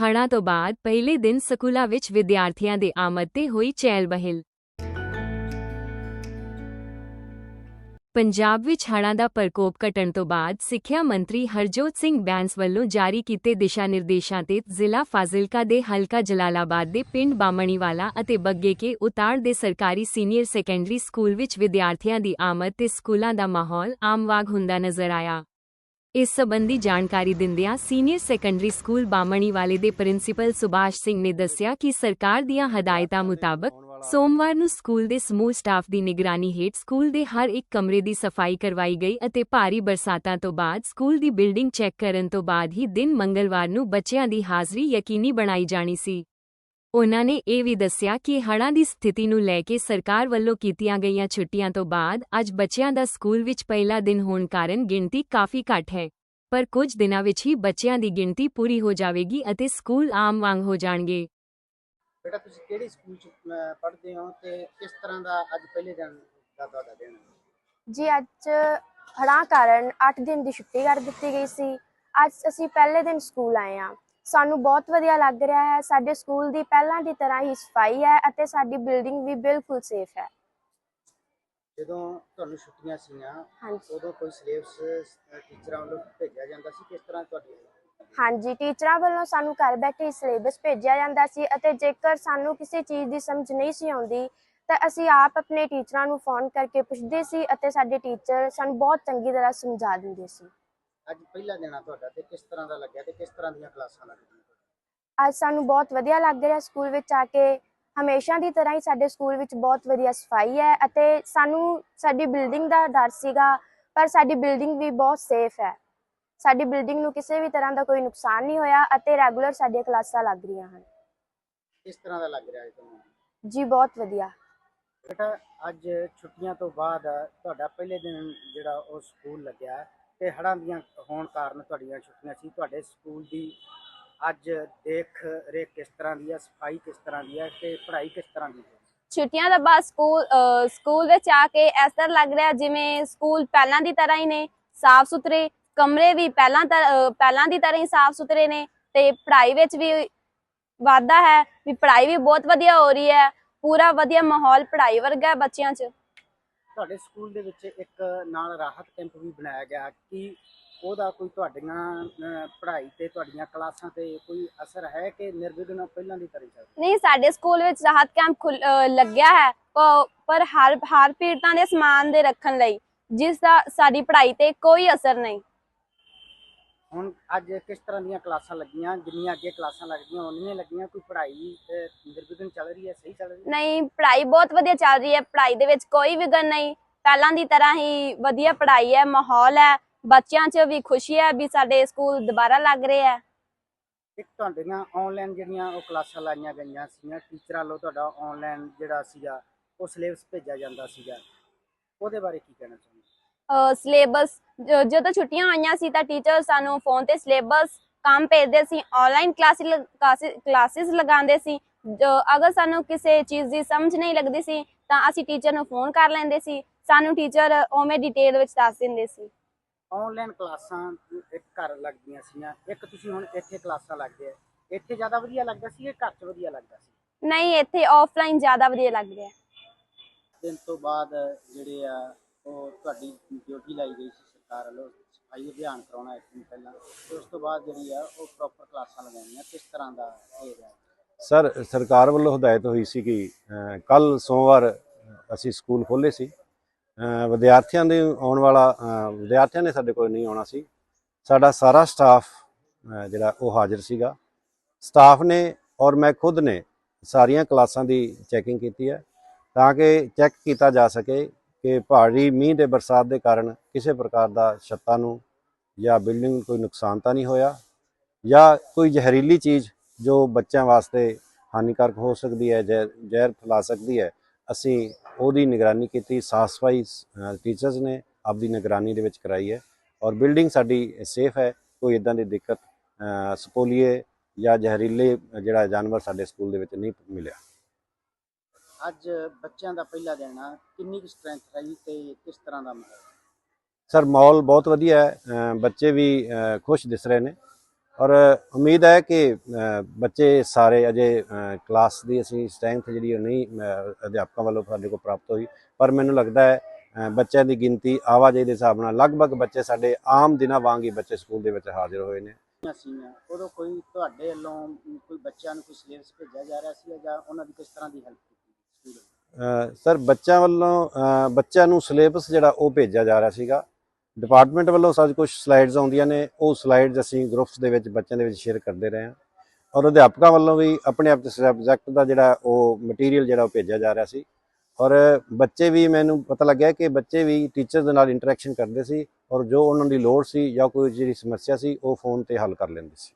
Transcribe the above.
ਹੜ੍ਹਾਂ ਤੋਂ ਬਾਅਦ ਪਹਿਲੇ ਦਿਨ ਸਕੂਲਾਂ ਵਿੱਚ ਵਿਦਿਆਰਥੀਆਂ ਦੇ ਆਮਦ ਤੇ ਹੋਈ ਚਹਿਲ ਬਹਿਲ। ਪੰਜਾਬ ਵਿੱਚ ਹੜ੍ਹਾਂ ਦਾ ਪ੍ਰਕੋਪ ਘਟਣ ਤੋਂ ਬਾਅਦ ਸਿੱਖਿਆ ਮੰਤਰੀ ਹਰਜੋਤ ਸਿੰਘ ਬੈਂਸ ਵੱਲੋਂ ਜਾਰੀ ਕੀਤੇ ਦਿਸ਼ਾ ਨਿਰਦੇਸ਼ਾਂ ਤੇ ਜ਼ਿਲ੍ਹਾ ਫਾਜ਼ਿਲਕਾ ਦੇ ਹਲਕਾ ਜਲਾਲਾਬਾਦ ਦੇ ਪਿੰਡ ਬਾਮਣੀਵਾਲਾ ਅਤੇ ਬੱਗੇ ਕੇ ਉਤਾੜ ਦੇ ਸਰਕਾਰੀ ਸੀਨੀਅਰ ਸੈਕੰਡਰੀ ਸਕੂਲ ਵਿੱਚ ਵਿਦਿਆਰਥੀਆਂ ਦੀ ਆਮਦ ਤੇ ਸਕੂਲਾਂ ਦਾ ਮਾਹੌਲ ਆਮ ਵਾਂਗ ਹੁੰਦਾ ਨਜ਼ਰ ਆਇਆ। ਇਸ ਸਬੰਧੀ ਜਾਣਕਾਰੀ ਦਿੰਦਿਆਂ ਸੀਨੀਅਰ ਸੈਕੰਡਰੀ ਸਕੂਲ ਬਾਮਣੀਵਾਲੇ ਦੇ ਪ੍ਰਿੰਸੀਪਲ ਸੁਭਾਸ਼ ਸਿੰਘ ਨੇ ਦੱਸਿਆ ਕਿ ਸਰਕਾਰ ਦੀਆਂ ਹਦਾਇਤਾਂ ਮੁਤਾਬਕ ਸੋਮਵਾਰ ਨੂੰ ਸਕੂਲ ਦੇ ਸਮੂਹ ਸਟਾਫ ਦੀ ਨਿਗਰਾਨੀ ਹੇਠ ਸਕੂਲ ਦੇ ਹਰ ਇੱਕ ਕਮਰੇ ਦੀ ਸਫ਼ਾਈ ਕਰਵਾਈ ਗਈ ਅਤੇ ਭਾਰੀ ਬਰਸਾਤਾਂ ਤੋਂ ਬਾਅਦ ਸਕੂਲ ਦੀ ਬਿਲਡਿੰਗ ਚੈੱਕ ਕਰਨ ਤੋਂ ਬਾਅਦ ਹੀ ਦਿਨ ਮੰਗਲਵਾਰ ਨੂੰ ਬੱਚਿਆਂ ਦੀ ਹਾਜ਼ਰੀ ਯਕੀਨੀ ਬਣਾਈ ਜਾਣੀ ਸੀ। ਉਨ੍ਹਾਂ ਨੇ ਇਹ ਵੀ ਦੱਸਿਆ ਕਿ ਹੜ੍ਹਾਂ ਦੀ ਸਥਿਤੀ ਨੂੰ ਲੈ ਕੇ ਸਰਕਾਰ ਵੱਲੋਂ ਕੀਤੀਆਂ ਗਈਆਂ ਛੁੱਟੀਆਂ ਤੋਂ ਬਾਅਦ ਅੱਜ ਬੱਚਿਆਂ ਦਾ ਸਕੂਲ ਵਿੱਚ ਪਹਿਲਾ ਦਿਨ ਹੋਣ ਕਾਰਨ ਗਿਣਤੀ ਕਾਫੀ ਘੱਟ ਹੈ। ਪਰ ਕੁਝ ਦਿਨਾਂ ਵਿੱਚ ਹੀ ਬੱਚਿਆਂ ਦੀ ਗਿਣਤੀ ਪੂਰੀ ਹੋ ਜਾਵੇਗੀ ਅਤੇ ਸਕੂਲ ਆਮ ਵਾਂਗ ਹੋ ਜਾਣਗੇ। ਬੇਟਾ ਤੁਸੀਂ ਕਿਹੜੀ ਸਕੂਲ ਚ ਪੜ੍ਹਦੇ ਹੋ ਤੇ ਕਿਸ ਤਰ੍ਹਾਂ ਦਾ ਅੱਜ ਪਹਿਲੇ ਦਿਨ ਦਾ ਤੁਹਾਡਾ ਦਿਨ ਜੀ ਅੱਜ ਹੜ੍ਹਾਂ ਕਾਰਨ 8 ਦਿਨ ਦੀ ਛੁੱਟੀ ਕਰ ਦਿੱਤੀ ਗਈ ਸੀ। ਅੱਜ ਅਸੀਂ ਪਹਿਲੇ ਦਿਨ ਸਕੂਲ ਆਏ ਹਾਂ। ਸਾਨੂੰ ਬਹੁਤ ਵਧੀਆ ਲੱਗ ਰਿਹਾ ਹੈ। ਸਾਡੇ ਸਕੂਲ ਦੀ ਪਹਿਲਾਂ ਦੀ ਤਰ੍ਹਾਂ ਹੀ ਸਫ਼ਾਈ ਹੈ ਅਤੇ ਸਾਡੀ ਬਿਲਡਿੰਗ ਵੀ ਬਿਲਕੁਲ ਸੇਫ ਹੈ। ਜਦੋਂ ਤੁਹਾਨੂੰ ਛੁੱਟੀਆਂ ਸੀਗੀਆਂ ਹਾਂਜੀ। ਉਦੋਂ ਕੋਈ ਸਿਲੇਬਸ ਟੀਚਰਾਂ ਵੱਲੋਂ ਭੇਜਿਆ ਜਾਂਦਾ ਸੀ ਕਿਸ ਤਰ੍ਹਾਂ ਤੁਹਾਡੀ ਹਾਂਜੀ ਟੀਚਰਾਂ ਵੱਲੋਂ ਸਾਨੂੰ ਘਰ ਬੈਠੇ ਸਿਲੇਬਸ ਭੇਜਿਆ ਜਾਂਦਾ ਸੀ ਅਤੇ ਜੇਕਰ ਸਾਨੂੰ ਕਿਸੇ ਚੀਜ਼ ਦੀ ਸਮਝ ਨਹੀਂ ਸੀ ਆਉਂਦੀ ਤਾਂ ਅਸੀਂ ਆਪ ਆਪਣੇ ਟੀਚਰਾਂ ਨੂੰ ਫੋਨ ਕਰਕੇ ਪੁੱਛਦੇ ਸੀ ਅਤੇ ਸਾਡੇ ਟੀਚਰ ਸਾਨੂੰ ਬਹੁਤ ਚੰਗੀ ਤਰ੍ਹਾਂ ਸਮਝਾ ਦਿੰਦੇ ਸੀ। ਅੱਜ ਪਹਿਲਾ ਦਿਨ ਆ ਤੁਹਾਡਾ ਤੇ ਕਿਸ ਤਰ੍ਹਾਂ ਦਾ ਲੱਗਿਆ ਤੇ ਕਿਸ ਤਰ੍ਹਾਂ ਦੀਆਂ ਕਲਾਸਾਂ ਲੱਗਦੀਆਂ ਅੱਜ ਸਾਨੂੰ ਬਹੁਤ ਵਧੀਆ ਲੱਗ ਰਿਹਾ ਸਕੂਲ ਵਿੱਚ ਆ ਕੇ। ਹਮੇਸ਼ਾ ਦੀ ਤਰ੍ਹਾਂ ਹੀ ਸਾਡੇ ਸਕੂਲ ਵਿੱਚ ਬਹੁਤ ਵਧੀਆ ਸਫ਼ਾਈ ਹੈ ਅਤੇ ਸਾਨੂੰ ਸਾਡੀ ਬਿਲਡਿੰਗ ਦਾ ਡਰ ਸੀਗਾ ਪਰ ਸਾਡੀ ਬਿਲਡਿੰਗ ਵੀ ਬਹੁਤ ਸੇਫ ਹੈ। ਸਾਡੀ ਬਿਲਡਿੰਗ ਨੂੰ ਕਿਸੇ ਵੀ ਤਰ੍ਹਾਂ ਦਾ ਕੋਈ ਨੁਕਸਾਨ ਨਹੀਂ ਹੋਇਆ ਅਤੇ ਰੈਗੂਲਰ ਸਾਡੀਆਂ ਕਲਾਸਾਂ ਲੱਗ ਰਹੀਆਂ ਹਨ। ਕਿਸ ਤਰ੍ਹਾਂ ਦਾ ਲੱਗ ਰਿਹਾ ਹੈ ਤੁਹਾਨੂੰ? ਜੀ ਬਹੁਤ ਵਧੀਆ। ਬੇਟਾ ਅੱਜ ਛੁੱਟੀਆਂ ਤੋਂ ਬਾਅਦ ਤੁਹਾਡਾ ਪਹਿਲੇ ਦਿਨ ਜਿਹੜਾ ਉਹ ਸਕੂਲ ਲੱਗਿਆ। ਤੇ ਹੜ੍ਹਾਂ ਦੀਆਂ ਹੋਣ ਕਾਰਨ ਤੁਹਾਡੀਆਂ ਛੁੱਟੀਆਂ ਸੀ। ਤੁਹਾਡੇ ਸਕੂਲ ਦੀ ਅੱਜ ਦੇਖ ਰੇਖ ਕਿਸ ਤਰ੍ਹਾਂ ਦੀ ਹੈ ਸਫ਼ਾਈ ਕਿਸ ਤਰ੍ਹਾਂ ਦੀ ਹੈ ਤੇ ਪੜ੍ਹਾਈ ਕਿਸ ਤਰ੍ਹਾਂ ਦੀ ਹੈ ਛੁੱਟੀਆਂ ਤੋਂ ਬਾਅਦ ਸਕੂਲ ਸਕੂਲ ਵਿੱਚ ਆ ਕੇ ਇਸ ਤਰ੍ਹਾਂ ਲੱਗ ਰਿਹਾ ਜਿਵੇਂ ਸਕੂਲ ਪਹਿਲਾਂ ਦੀ ਤਰ੍ਹਾਂ ਹੀ ਨੇ, ਸਾਫ਼ ਸੁਥਰੇ, ਕਮਰੇ ਵੀ ਪਹਿਲਾਂ ਪਹਿਲਾਂ ਦੀ ਤਰ੍ਹਾਂ ਹੀ ਸਾਫ਼ ਸੁਥਰੇ ਨੇ ਤੇ ਪੜ੍ਹਾਈ ਵਿੱਚ ਵੀ ਵਾਧਾ ਹੈ, ਵੀ ਪੜ੍ਹਾਈ ਵੀ ਬਹੁਤ ਵਧੀਆ ਹੋ ਰਹੀ ਹੈ, ਪੂਰਾ ਵਧੀਆ ਮਾਹੌਲ ਪੜ੍ਹਾਈ ਵਰਗਾ ਬੱਚਿਆਂ 'ਚ। ਤੁਹਾਡੇ ਸਕੂਲ ਦੇ ਵਿੱਚ ਇੱਕ ਨਾਲ ਰਾਹਤ ਕੈਂਪ ਵੀ ਬਣਾਇਆ ਗਿਆ ਕਿ ਉਹਦਾ ਕੋਈ ਤੁਹਾਡੀਆਂ ਪੜ੍ਹਾਈ ਤੇ ਤੁਹਾਡੀਆਂ ਕਲਾਸਾਂ ਤੇ ਕੋਈ ਅਸਰ ਹੈ ਕਿ ਨਿਰਵਿਘਨ ਪਹਿਲਾਂ ਦੀ ਤਰ੍ਹਾਂ ਚੱਲ ਨਹੀਂ, ਸਾਡੇ ਸਕੂਲ ਵਿੱਚ ਰਾਹਤ ਕੈਂਪ ਲੱਗਿਆ ਹੈ ਪਰ ਹਰ ਹਰ ਪੀੜਤਾਂ ਦੇ ਸਮਾਨ ਦੇ ਰੱਖਣ ਲਈ ਜਿਸ ਦਾ ਸਾਡੀ ਪੜ੍ਹਾਈ ਤੇ ਕੋਈ ਅਸਰ ਨਹੀਂ। ਹੁਣ ਅੱਜ ਕਿਸ ਤਰ੍ਹਾਂ ਦੀਆਂ ਕਲਾਸਾਂ ਲੱਗੀਆਂ ਜਿੰਨੀਆਂ ਅੱਗੇ ਕਲਾਸਾਂ ਲੱਗਦੀਆਂ ਉਨੀਆਂ ਲੱਗੀਆਂ ਕੋਈ ਪੜ੍ਹਾਈ ਨਿਰਵਿਘਨ ਚੱਲ ਰਹੀ ਹੈ ਸਹੀ ਚੱਲ ਰਹੀ ਹੈ? ਨਹੀਂ ਪੜ੍ਹਾਈ ਬਹੁਤ ਵਧੀਆ ਚੱਲ ਰਹੀ ਹੈ ਪੜ੍ਹਾਈ ਦੇ ਵਿੱਚ ਕੋਈ ਵਿਗਨ ਨਹੀਂ। ਪਹਿਲਾਂ ਦੀ ਤਰ੍ਹਾਂ ਹੀ ਵਧੀਆ ਪੜ੍ਹਾਈ ਹੈ ਮਾਹੌਲ ਹੈ ਬੱਚਿਆਂ 'ਚ ਵੀ ਖੁਸ਼ੀ ਹੈ ਵੀ ਸਾਡੇ ਸਕੂਲ ਦੁਬਾਰਾ ਲੱਗ ਰਹੇ ਹੈ। ਇੱਕ ਤੁਹਾਡੀਆਂ ਆਨਲਾਈਨ ਜਿਹੜੀਆਂ ਉਹ ਕਲਾਸਾਂ ਲਾਈਆਂ ਗਈਆਂ ਸੀਗੀਆਂ ਟੀਚਰਾਂ ਵੱਲੋਂ ਤੁਹਾਡਾ ਆਨਲਾਈਨ ਜਿਹੜਾ ਸੀਗਾ ਉਹ ਸਿਲੇਬਸ ਭੇਜਿਆ ਜਾਂਦਾ ਸੀਗਾ। ਉਹਦੇ ਬਾਰੇ ਕੀ ਕਹਿਣਾ ਚਾਹੁੰਦੇ ਸਿਲੇਬਸ ਜਦੋਂ ਛੁੱਟੀਆਂ ਹੋਈਆਂ ਸੀ ਤਾਂ ਟੀਚਰ ਸਾਨੂੰ ਫੋਨ ਤੇ ਸਿਲੇਬਸ ਕੰਮ ਭੇਜਦੇ ਸੀ ਆਨਲਾਈਨ ਕਲਾਸਿਸ ਲਗਾਉਂਦੇ ਸੀ। ਅਗਰ ਸਾਨੂੰ ਕਿਸੇ ਚੀਜ਼ ਦੀ ਸਮਝ ਨਹੀਂ ਲੱਗਦੀ ਸੀ ਤਾਂ ਅਸੀਂ ਟੀਚਰ ਨੂੰ ਫੋਨ ਕਰ ਲੈਂਦੇ ਸੀ। ਸਾਨੂੰ ਟੀਚਰ ਉਵੇਂ ਡਿਟੇਲ ਵਿੱਚ ਦੱਸ ਦਿੰਦੇ ਸੀ। ਆਨਲਾਈਨ ਕਲਾਸਾਂ ਇੱਕ ਘਰ ਲੱਗਦੀਆਂ ਸੀਗੀਆਂ ਇੱਕ ਤੁਸੀਂ ਹੁਣ ਇੱਥੇ ਕਲਾਸਾਂ ਲੱਗਦੇ ਆ ਇੱਥੇ ਜ਼ਿਆਦਾ ਵਧੀਆ ਲੱਗਦਾ ਸੀ ਇਹ ਘਰ 'ਚ ਵਧੀਆ ਲੱਗਦਾ ਸੀ? ਨਹੀਂ ਇੱਥੇ ਆਫਲਾਈਨ ਜ਼ਿਆਦਾ ਵਧੀਆ ਲੱਗ ਰਿਹਾ। ਦਿਨ ਤੋਂ ਬਾਅਦ ਜਿਹੜੇ ਆ ਉਹ ਤੁਹਾਡੀ ਡਿਊਟੀ ਲਾਈ ਗਈ ਸੀ ਸਰਕਾਰ ਵੱਲੋਂ ਸਫ਼ਾਈ ਅਭਿਆਨ ਕਰਾਉਣਾ ਇੱਕ ਦਿਨ ਪਹਿਲਾਂ। ਤੇ ਉਸ ਤੋਂ ਬਾਅਦ ਜਿਹੜੀ ਆ, ਉਹ ਪ੍ਰੋਪਰ ਕਲਾਸਾਂ ਲਗਾਉਣੀਆਂ ਕਿਸ ਤਰ੍ਹਾਂ ਦਾ ਇਹ ਸਰ, ਸਰਕਾਰ ਵੱਲੋਂ ਹਦਾਇਤ ਹੋਈ ਸੀ ਕਿ ਕੱਲ ਸੋਮਵਾਰ ਅਸੀਂ ਸਕੂਲ ਖੋਲੇ ਸੀ। ਵਿਦਿਆਰਥੀਆਂ ਦੇ ਆਉਣ ਵਾਲਾ ਵਿਦਿਆਰਥੀਆਂ ਨੇ ਸਾਡੇ ਕੋਲ ਨਹੀਂ ਆਉਣਾ ਸੀ। ਸਾਡਾ ਸਾਰਾ ਸਟਾਫ ਜਿਹੜਾ ਉਹ ਹਾਜ਼ਰ ਸੀਗਾ। ਸਟਾਫ ਨੇ ਔਰ ਮੈਂ ਖੁਦ ਨੇ ਸਾਰੀਆਂ ਕਲਾਸਾਂ ਦੀ ਚੈਕਿੰਗ ਕੀਤੀ ਹੈ, ਤਾਂ ਕਿ ਚੈੱਕ ਕੀਤਾ ਜਾ ਸਕੇ ਕਿ ਭਾਰੀ ਮੀਂਹ ਦੇ ਬਰਸਾਤ ਦੇ ਕਾਰਨ ਕਿਸੇ ਪ੍ਰਕਾਰ ਦਾ ਛੱਤਾਂ ਨੂੰ ਜਾਂ ਬਿਲਡਿੰਗ ਨੂੰ ਕੋਈ ਨੁਕਸਾਨ ਤਾਂ ਨਹੀਂ ਹੋਇਆ ਜਾਂ ਕੋਈ ਜ਼ਹਿਰੀਲੀ ਚੀਜ਼ ਜੋ ਬੱਚਿਆਂ ਵਾਸਤੇ ਹਾਨੀਕਾਰਕ ਹੋ ਸਕਦੀ ਹੈ ਜ਼ਹਿਰ ਜ਼ਹਿਰ ਫੈਲਾ ਸਕਦੀ ਹੈ ਅਸੀਂ ਉਹਦੀ ਨਿਗਰਾਨੀ ਕੀਤੀ। ਸਾਫ਼ ਸਫ਼ਾਈ ਟੀਚਰਸ ਨੇ ਆਪਦੀ ਨਿਗਰਾਨੀ ਦੇ ਵਿੱਚ ਕਰਾਈ ਹੈ ਔਰ ਬਿਲਡਿੰਗ ਸਾਡੀ ਸੇਫ ਹੈ ਕੋਈ ਇਦਾਂ ਦੀ ਦਿੱਕਤ ਅ, ਸਪੋਲੀਏ ਜਾਂ ਜ਼ਹਿਰੀਲੇ ਜਿਹੜਾ ਜਾਨਵਰ ਸਾਡੇ ਸਕੂਲ ਦੇ ਵਿੱਚ ਨਹੀਂ ਮਿਲਿਆ। ਅੱਜ ਬੱਚਿਆਂ ਦਾ ਪਹਿਲਾ ਦਿਨ ਆ। ਕਿੰਨੀ ਕੁ ਸਟਰੈਂਥ ਰਹੀ ਤੇ ਕਿਸ ਤਰ੍ਹਾਂ ਦਾ ਮਾਹੌਲ? ਸਰ ਮਾਹੌਲ ਬਹੁਤ ਵਧੀਆ ਹੈ। ਬੱਚੇ ਵੀ ਖੁਸ਼ ਦਿਸ ਰਹੇ ਨੇ। ਔਰ ਉਮੀਦ ਹੈ ਕਿ ਬੱਚੇ ਸਾਰੇ ਅਜੇ ਕਲਾਸ ਦੀ ਅਸੀਂ ਸਟਰੈਂਥ ਜਿਹੜੀ ਉਹ ਨਹੀਂ ਅਧਿਆਪਕਾਂ ਵੱਲੋਂ ਸਾਡੇ ਕੋਲ ਪ੍ਰਾਪਤ ਹੋਈ। ਪਰ ਮੈਨੂੰ ਲੱਗਦਾ ਹੈ ਬੱਚਿਆਂ ਦੀ ਗਿਣਤੀ ਆਵਾਜਾਈ ਦੇ ਹਿਸਾਬ ਨਾਲ ਲਗਭਗ ਬੱਚੇ ਸਾਡੇ ਆਮ ਦਿਨਾਂ ਵਾਂਗ ਹੀ ਬੱਚੇ ਸਕੂਲ ਦੇ ਵਿੱਚ ਹਾਜ਼ਰ ਹੋਏ ਨੇ। ਉਦੋਂ ਕੋਈ ਤੁਹਾਡੇ ਵੱਲੋਂ ਕੋਈ ਬੱਚਿਆਂ ਨੂੰ ਕੋਈ ਸਿਲੇਬਸ ਭੇਜਿਆ ਜਾ ਰਿਹਾ ਸੀ ਜਾਂ ਉਹਨਾਂ ਦੀ ਕਿਸ ਤਰ੍ਹਾਂ ਦੀ ਹੈਲਪ ਸਰ, ਬੱਚਿਆਂ ਵੱਲੋਂ ਬੱਚਿਆਂ ਨੂੰ ਸਿਲੇਬਸ ਜਿਹੜਾ ਉਹ ਭੇਜਿਆ ਜਾ ਰਿਹਾ ਸੀਗਾ। ਡਿਪਾਰਟਮੈਂਟ ਵੱਲੋਂ ਸਾਡੇ ਕੁਝ ਸਲਾਈਡਸ ਆਉਂਦੀਆਂ ਨੇ। ਉਹ ਸਲਾਈਡਸ ਅਸੀਂ ਗਰੁੱਪਸ ਦੇ ਵਿੱਚ ਬੱਚਿਆਂ ਦੇ ਵਿੱਚ ਸ਼ੇਅਰ ਕਰਦੇ ਰਹੇ ਹਾਂ। ਔਰ ਅਧਿਆਪਕਾਂ ਵੱਲੋਂ ਵੀ ਆਪਣੇ ਆਪ ਦੇ ਸਬਜੈਕਟ ਦਾ ਜਿਹੜਾ ਉਹ ਮਟੀਰੀਅਲ ਜਿਹੜਾ ਉਹ ਭੇਜਿਆ ਜਾ ਰਿਹਾ ਸੀ। ਔਰ ਬੱਚੇ ਵੀ ਮੈਨੂੰ ਪਤਾ ਲੱਗਿਆ ਕਿ ਬੱਚੇ ਵੀ ਟੀਚਰਸ ਦੇ ਨਾਲ ਇੰਟਰੈਕਸ਼ਨ ਕਰਦੇ ਸੀ। ਔਰ ਜੋ ਉਹਨਾਂ ਦੀ ਲੋੜ ਸੀ ਜਾਂ ਕੋਈ ਜਿਹੜੀ ਸਮੱਸਿਆ ਸੀ, ਉਹ ਫੋਨ ਤੇ ਹੱਲ ਕਰ ਲੈਂਦੇ ਸੀ।